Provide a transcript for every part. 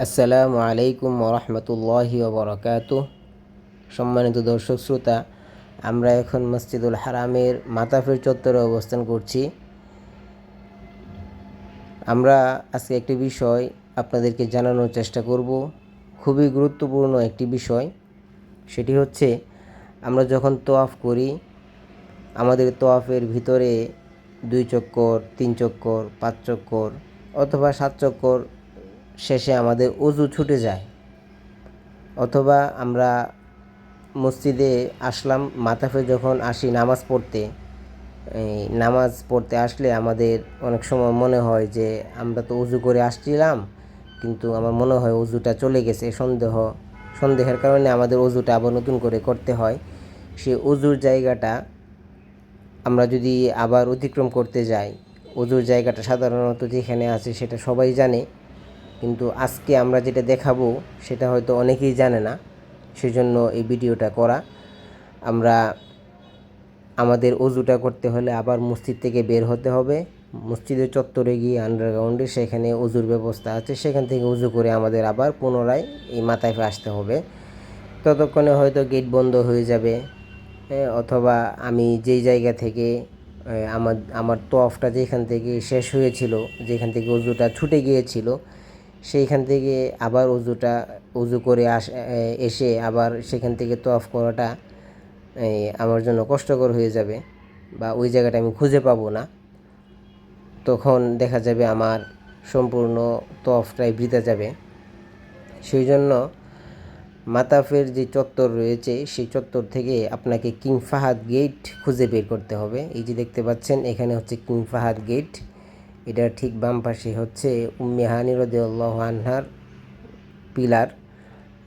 আসসালামু আলাইকুম ওরহমতুল্লাহি ওবরাকাত। সম্মানিত দর্শক শ্রোতা, আমরা এখন মসজিদুল হারামের মাতাফের চত্বরে অবস্থান করছি। আমরা আজকে একটি বিষয় আপনাদেরকে জানানোর চেষ্টা করব। খুবই গুরুত্বপূর্ণ একটি বিষয়, সেটি হচ্ছে আমরা যখন তোয়াফ করি, আমাদের তোয়াফের ভিতরে দুই চক্কর, তিন চক্কর, পাঁচ চক্কর অথবা সাত চক্কর শেষে আমাদের অজু ছুটে যায়। অথবা আমরা মসজিদে আসলাম, মাতাফে যখন আসি নামাজ পড়তে, এই নামাজ পড়তে আসলে আমাদের অনেক সময় মনে হয় যে আমরা তো উজু করে আসছিলাম, কিন্তু আমার মনে হয় উজুটা চলে গেছে। সন্দেহ, সন্দেহের কারণে আমাদের উজুটা আবার নতুন করে করতে হয়। সে উজুর জায়গাটা আমরা যদি আবার অতিক্রম করতে যাই, উজুর জায়গাটা সাধারণত যেখানে আছে সেটা সবাই জানে। কিন্তু আজকে আমরা যেটা দেখাবো, সেটা হয়তো অনেকেই জানে না, সেজন্য এই ভিডিওটা করা। আমরা আমাদের অজুটা করতে হলে আবার মসজিদ থেকে বের হতে হবে। মসজিদের চত্বরে গিয়ে আন্ডারগ্রাউন্ডে সেখানে অজুর ব্যবস্থা আছে, সেখান থেকে উজু করে আমাদের আবার পুনরায় এই মাথায় আসতে হবে। ততক্ষণে হয়তো গেট বন্ধ হয়ে যাবে অথবা আমি যেই জায়গা থেকে আমার আমার তফটা যেখান থেকে শেষ হয়েছিল, যেখান থেকে অজুটা ছুটে গিয়েছিল সেইখান থেকে আবার অজুটা উজু করে আস এসে আবার সেখান থেকে তফ করাটা আমার জন্য কষ্টকর হয়ে যাবে বা ওই জায়গাটা আমি খুঁজে পাবো না। তখন দেখা যাবে আমার সম্পূর্ণ তোয়াফটাই বৃথা যাবে। সেই জন্য মাতাফের যে চত্বর রয়েছে, সেই চত্বর থেকে আপনাকে কিং ফাহাদ গেট খুঁজে বের করতে হবে। এই যে দেখতে পাচ্ছেন, এখানে হচ্ছে কিং ফাহাদ গেট। এটার ঠিক বাম পাশে হচ্ছে উম্মেহানি রদিউল্লাহ আনহার পিলার,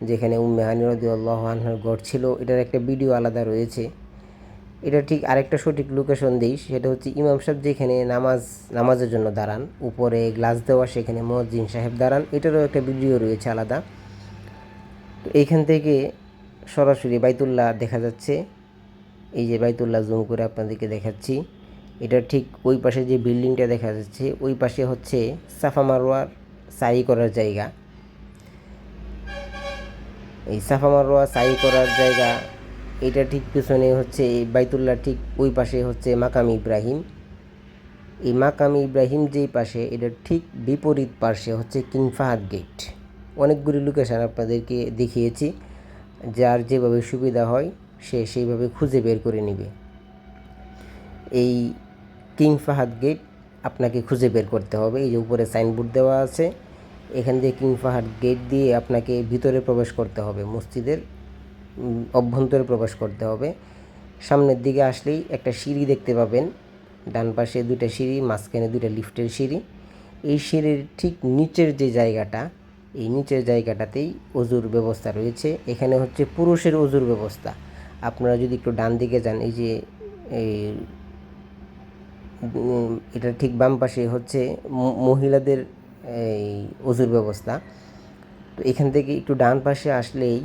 যেখানে উম্মেহানি রদিউল্লাহ আনহার গড় ছিল। এটার একটা ভিডিও আলাদা রয়েছে। এটা ঠিক আরেকটা সঠিক লোকেশন দিই, সেটা হচ্ছে ইমাম সাহেব যেখানে নামাজ, নামাজের জন্য দাঁড়ান, উপরে গ্লাস দেওয়া, সেখানে মসজিদ সাহেব দাঁড়ান, এটারও একটা ভিডিও রয়েছে আলাদা। তো এইখান থেকে সরাসরি বাইতুল্লাহ দেখা যাচ্ছে। এই যে বাইতুল্লাহ জুম করে আপনাদেরকে দেখাচ্ছি। এটা ঠিক ওই পাশে যে বিল্ডিংটা দেখা যাচ্ছে, ওই পাশে হচ্ছে সাফা মারোয়ার সাই করার জায়গা। এই সাফা মারোয়া সাই করার জায়গা, এটা ঠিক পিছনে হচ্ছে এই বাইতুল্লাহ ঠিক ওই পাশে হচ্ছে মাকাম ইব্রাহিম। এই মাকাম ইব্রাহিম যেই পাশে এটার ঠিক বিপরীত পাশে হচ্ছে কিং ফাহাদ গেট। অনেকগুলি লোকেশান আপনাদেরকে দেখিয়েছি, যার যেভাবে সুবিধা হয় সে সেইভাবে খুঁজে বের করে নেবে। এই কিং ফাহাদ গেট আপনাকে খুঁজে বের করতে হবে। এই যে উপরে সাইনবোর্ড দেওয়া আছে, এখান দিয়ে কিং ফাহাদ গেট দিয়ে আপনাকে ভিতরে প্রবেশ করতে হবে, মসজিদের অভ্যন্তরে প্রবেশ করতে হবে। সামনের দিকে আসলেই একটা সিঁড়ি দেখতে পাবেন, ডান পাশে দুইটা সিঁড়ি, মাঝখানে দুইটা লিফটের সিঁড়ি। এই সিঁড়ির ঠিক নিচের যে জায়গাটা, এই নিচের জায়গাটাতেই অজুর ব্যবস্থা রয়েছে। এখানে হচ্ছে পুরুষের অজুর ব্যবস্থা। আপনারা যদি একটু ডান দিকে যান, এই যে, এই এটা ঠিক বাম পাশে হচ্ছে মহিলাদের এই অজুর ব্যবস্থা। তো এখান থেকে একটু ডান পাশে আসলেই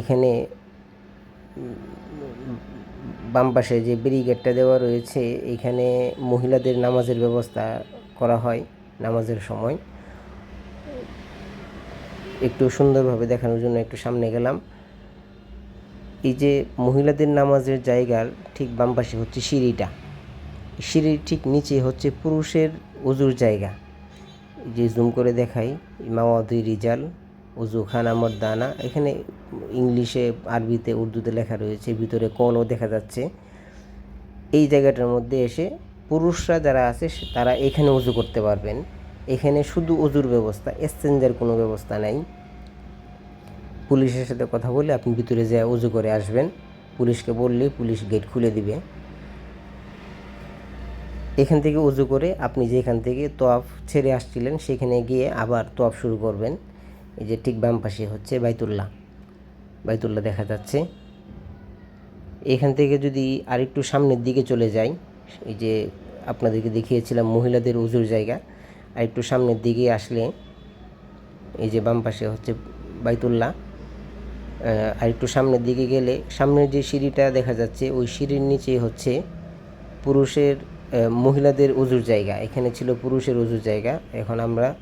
এখানে বাম পাশে যে ব্যারিকেডটা দেওয়া রয়েছে, এখানে মহিলাদের নামাজের ব্যবস্থা করা হয় নামাজের সময়। একটু সুন্দরভাবে দেখানোর জন্য একটু সামনে গেলাম। এই যে মহিলাদের নামাজের জায়গার ঠিক বাম পাশে হচ্ছে সিঁড়িটা। সিঁড়ির ঠিক নিচে হচ্ছে পুরুষের অজুর জায়গা। যে জুম করে দেখাই মাওয়াদি রিজাল উজু খান আমর দানা এখানে ইংলিশে, আরবিতে, উর্দুতে লেখা রয়েছে, ভিতরে কলও দেখা যাচ্ছে। এই জায়গাটার মধ্যে এসে পুরুষরা যারা আছে তারা এখানে উজু করতে পারবেন। এখানে শুধু উজুর ব্যবস্থা এক্সচেঞ্জের কোনো ব্যবস্থা নাই। পুলিশের সাথে কথা বলে আপনি ভিতরে যেয়ে উজু করে আসবেন। পুলিশকে বললেই পুলিশ গেট খুলে দিবে। এখান থেকে উজু করে আপনি যেখান থেকে তোয়াফ ছেড়ে আসছিলেন, সেখানে গিয়ে আবার তোয়াফ শুরু করবেন। এই যে ঠিক বাম পাশে হচ্ছে বাইতুল্লাহ। বাইতুল্লাহ দেখা যাচ্ছে। এখান থেকে যদি আরেকটু সামনের দিকে চলে যাই, এই যে আপনাদেরকে দেখিয়েছিলাম মহিলাদের উজুর জায়গা আর একটু সামনের দিকে আসলে এই যে বাম পাশে হচ্ছে বাইতুল্লাহ আর একটু সামনের দিকে গেলে সামনের যে সিঁড়িটা দেখা যাচ্ছে, ওই সিঁড়ির নিচে হচ্ছে পুরুষের মহিলাদের উজুর জায়গা। এখানে ছিল পুরুষের উজুর জায়গা। এখন আমরা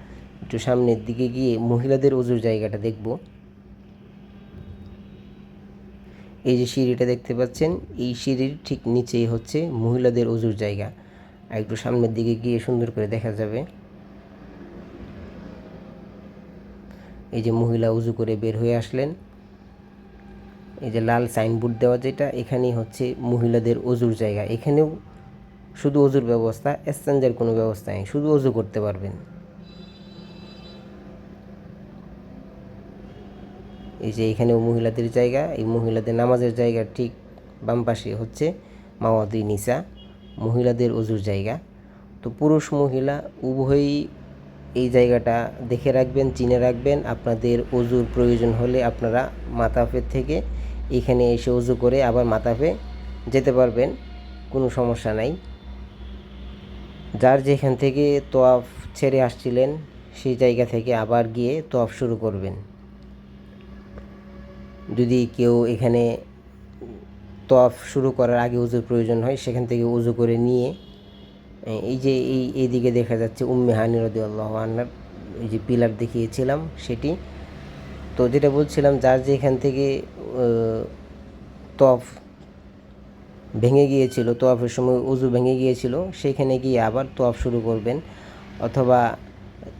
একটু সামনের দিকে গিয়ে মহিলাদের অজুর জায়গাটা দেখব। এই যে সিঁড়িটা দেখতে পাচ্ছেন, এই সিঁড়ির ঠিক নিচেই হচ্ছে মহিলাদের অজুর জায়গা। আর একটু সামনের দিকে গিয়ে সুন্দর করে দেখা যাবে। এই যে মহিলা উজু করে বের হয়ে আসলেন। এই যে লাল সাইনবোর্ড দেওয়া যেটা, এখানেই হচ্ছে মহিলাদের অজুর জায়গা। এখানেও শুধু অজুর ব্যবস্থা, এক্সচেঞ্জের কোনো ব্যবস্থা নেই, শুধু অজু করতে পারবেন। এই যে এখানেও মহিলাদের জায়গা, এই মহিলাদের নামাজের জায়গা ঠিক বাম পাশে হচ্ছে মাওয়াদি নিসা, মহিলাদের অজুর জায়গা। তো পুরুষ মহিলা উভয়ই এই জায়গাটা দেখে রাখবেন, চিনে রাখবেন, আপনাদের অজুর প্রয়োজন হলে আপনারা মাতাফের থেকে এখানে এসে অজু করে আবার মাতাফে যেতে পারবেন, কোনো সমস্যা নাই। যার যেখান থেকে তোয়াফ ছেড়ে আসছিলেন, সেই জায়গা থেকে আবার গিয়ে তোয়াফ শুরু করবেন। যদি কেউ এখানে তোয়াফ শুরু করার আগে উজুর প্রয়োজন হয়, সেখান থেকে উজু করে নিয়ে, এই যে এই এইদিকে দেখা যাচ্ছে উম্মে হানি রদি আল্লাহ আন্নার এই যে পিলার দেখিয়েছিলাম সেটি। তো যেটা বলছিলাম, যার যেখান থেকে তফ ভেঙে গিয়েছিল, তোয়াফের সময় উজু ভেঙে গিয়েছিল, সেখানে গিয়ে আবার তোয়াফ শুরু করবেন। অথবা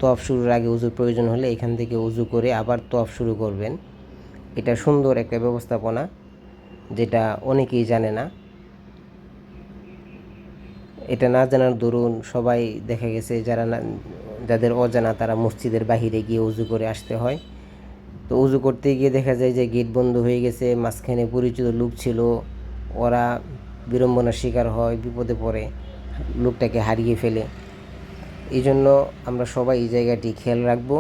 তোয়াফ শুরুর আগে উজুর প্রয়োজন হলে এখান থেকে উজু করে আবার তোয়াফ শুরু করবেন। এটা সুন্দর একটা ব্যবস্থাপনা, যেটা অনেকেই জানে না। এটা না জানার দরুন সবাই দেখা গেছে যারা না, যাদের অজানা তারা মসজিদের বাহিরে গিয়ে উজু করে আসতে হয়। তো উজু করতে গিয়ে দেখা যায় যে গেট বন্ধ হয়ে গেছে, মাঝখানে পরিচিত লোক ছিল ওরা বিড়ম্বনার শিকার হয়, বিপদে পড়ে, লোকটাকে হারিয়ে ফেলে। এই জন্য আমরা সবাই এই জায়গাটি খেয়াল রাখব।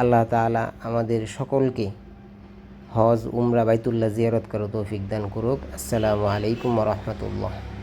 আল্লাহ তালা আমাদের সকলকে হজ, উমরা, বাইতুল্লাহ জিয়ারত করো তৌফিক দান করুক। আসসালামু আলাইকুম রহমতুল্লাহ।